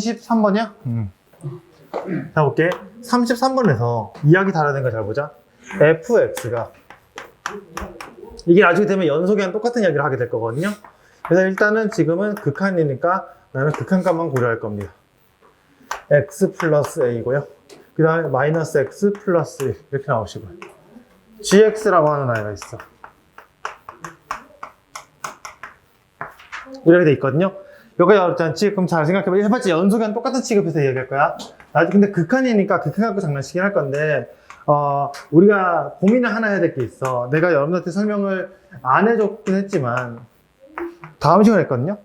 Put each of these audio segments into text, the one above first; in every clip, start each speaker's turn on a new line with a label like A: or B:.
A: 33번이야? 음. 자, 볼게. 33번에서 이야기 다르는 거 잘 보자. fx가 이게 나중에 되면 연속이랑 똑같은 이야기를 하게 될 거거든요. 그래서 일단은 지금은 극한이니까 나는 극한값만 고려할 겁니다. x 플러스 a고요. 그 다음에 마이너스 x 플러스 1 이렇게 나오시고요. gx라고 하는 아이가 있어. 이렇게 돼 있거든요. 여기가 어렵지 않지? 그럼 잘 생각해봐. 해봤자 연속이랑 똑같은 취급해서 얘기할 거야. 나중에 근데 극한이니까 극한 갖고 장난치긴 할 건데, 어, 우리가 고민을 하나 해야 될 게 있어. 내가 여러분들한테 설명을 안 해줬긴 했지만, 다음 시간에 했거든요?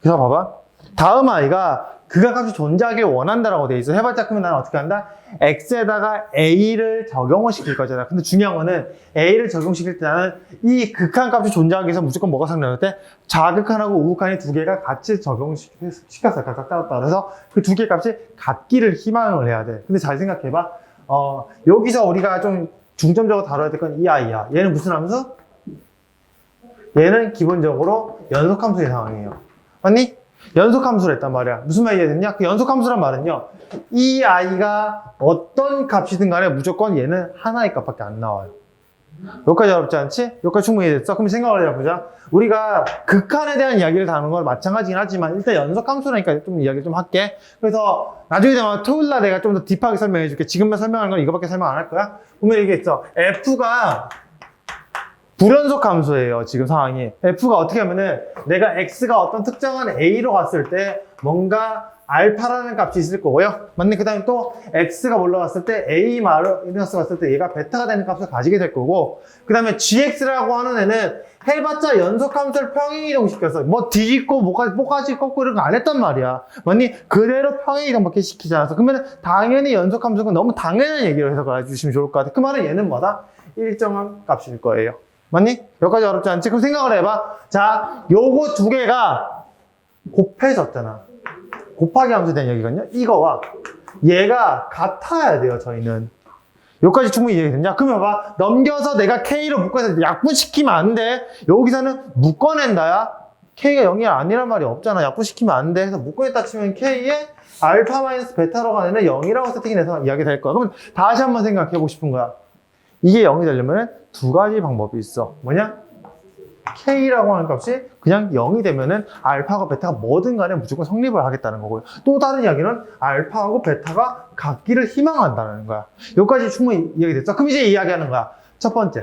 A: 그래서 봐봐. 다음 아이가 극악값이 존재하길 원한다라고 돼 있어. 해봤자 그러면 나는 어떻게 한다? x에다가 a를 적용을 시킬 거잖아. 근데 중요한 거는 a를 적용시킬 때 나는 이 극한 값이 존재하기 위해서 무조건 뭐가 상관할 때 좌극한하고 우극한이 두 개가 같이 적용시켰어. 각각 따로 따로. 그래서 그 두 개 값이 같기를 희망을 해야 돼. 근데 잘 생각해봐. 어, 여기서 우리가 좀 중점적으로 다뤄야 될 건 이 아이야. 얘는 무슨 함수? 얘는 기본적으로 연속함수의 상황이에요. 맞니? 연속 함수를 했단 말이야. 무슨 말이 이해됐냐? 그 연속 함수란 말은요. 이 아이가 어떤 값이든 간에 무조건 얘는 하나의 값밖에 안 나와요. 여기까지 어렵지 않지? 여기까지 충분히 이해됐어? 그럼 생각을 해보자. 우리가 극한에 대한 이야기를 다루는 건 마찬가지긴 하지만 일단 연속함수라니까 좀 이야기 좀 할게. 그래서 나중에 되면 토요일 날 내가 좀 더 딥하게 설명해 줄게. 지금만 설명하는 건 이거밖에 설명 안 할 거야. 보면 이게 있어. F가 불연속 함수예요, 지금 상황이. F가 어떻게 하면은 내가 X가 어떤 특정한 A로 갔을 때 뭔가 알파라는 값이 있을 거고요. 맞네? 그 다음에 또 X가 올라갔을 때 A 마이너스 갔을 때 얘가 베타가 되는 값을 가지게 될 거고 그 다음에 GX라고 하는 애는 해봤자 연속 함수를 평행이동시켜서 뭐 뒤집고 뭐까지, 뭐까지 꺾고 이런 거 안 했단 말이야. 맞니? 그대로 평행이동밖에 시키지 않았어. 그러면 당연히 연속 함수가 너무 당연한 얘기를 해석을 해주시면 좋을 것 같아. 그 말은 얘는 뭐다? 일정한 값일 거예요. 맞니? 여기까지 어렵지 않지? 그럼 생각을 해봐. 자, 요거 두 개가 곱해졌잖아. 곱하기 함수 된 얘기거든요. 이거와 얘가 같아야 돼요, 저희는. 여기까지 충분히 이해됐냐? 그러면 봐. 넘겨서 내가 K로 묶어서 약분시키면 안 돼. 여기서는 묶어낸다야. K가 0이 아니란 말이 없잖아. 약분시키면 안 돼. 그래서 묶어냈다 치면 K에 알파 마이너스 베타로 가는 애는 0이라고 세팅해서 이야기 될 거야. 그러면 다시 한번 생각해보고 싶은 거야. 이게 0이 되려면 두 가지 방법이 있어. 뭐냐? K라고 하는 값이 그냥 0이 되면은 알파하고 베타가 뭐든 간에 무조건 성립을 하겠다는 거고요. 또 다른 이야기는 알파하고 베타가 같기를 희망한다는 거야. 여기까지 충분히 이야기됐죠? 그럼 이제 이야기하는 거야. 첫 번째.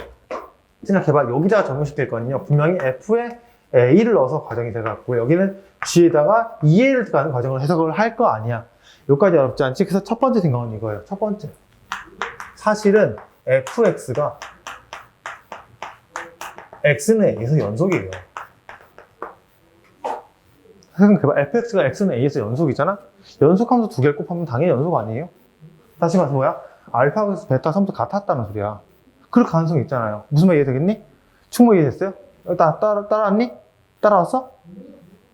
A: 생각해봐. 여기다가 적용시킬 거는요. 분명히 F에 A를 넣어서 과정이 돼갖고 여기는 G에다가 2A를 들어가는 과정을 해석을 할 거 아니야. 여기까지 어렵지 않지? 그래서 첫 번째 생각은 이거예요. 첫 번째. 사실은 fx가 x는 a에서 연속이에요. 생각해 봐. fx가 x는 a에서 연속이잖아? 연속함수 두 개를 곱하면 당연히 연속 아니에요? 다시 말해서 뭐야? 알파 vs 베타 함수 같았다는 소리야. 그럴 가능성이 있잖아요. 무슨 말 이해되겠니? 충분히 이해됐어요? 따, 따라, 따라왔니? 따라왔어?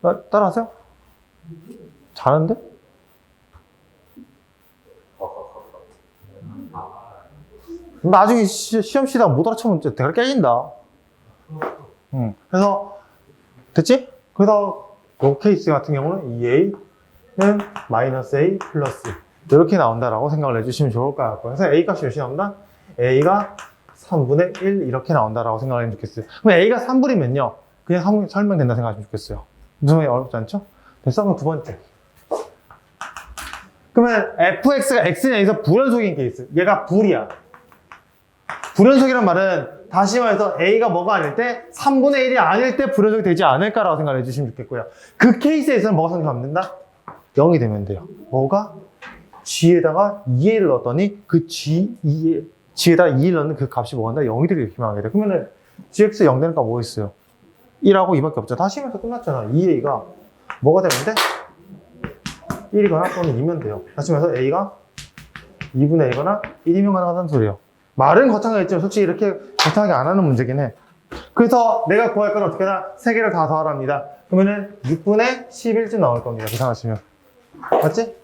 A: 어, 따라왔어요? 잘하는데? 나중에 시, 시험 치다가 못 알아채면 대가리 깨진다. 응. 그래서, 됐지? 그래서, 이 케이스 같은 경우는 2a는 마이너스 a 플러스 이렇게 나온다라고 생각을 해주시면 좋을 것 같고요. 그래서 a 값이 몇이 나온다? a가 3분의 1 이렇게 나온다라고 생각을 해주면 좋겠어요. 그럼 a가 3분이면요. 그냥 설- 설명된다 생각하시면 좋겠어요. 무슨 말이 어렵지 않죠? 됐어? 그럼 두 번째. 그러면 fx가 x는 a에서 불연속인 케이스. 얘가 불이야. 불연속이란 말은 다시 말해서 A가 뭐가 아닐 때 3분의 1이 아닐 때 불연속이 되지 않을까라고 생각을 해주시면 좋겠고요. 그 케이스에서는 뭐가 성립하면 된다? 0이 되면 돼요. 뭐가? G에다가 2A를 넣었더니 그 G, 2에, G에다가 2를 넣는 그 값이 뭐가 된다? 0이 되게 희망하게 돼. 그러면은 GX 0 되는 값뭐 있어요? 1하고 2밖에 없죠. 다시 하면서 끝났잖아. 2A가 뭐가 돼? 1이거나 또는 2면 돼요. 다시 말해서 A가 2분의 1이거나 1이면 가능하다는 소리예요. 말은 거창하겠지만 솔직히 이렇게 거창하게 안 하는 문제긴 해. 그래서 내가 구할 건 어떻게 하나? 세 개를 다 더하랍니다. 그러면은 6분의 11쯤 나올 겁니다. 계산하시면. 맞지?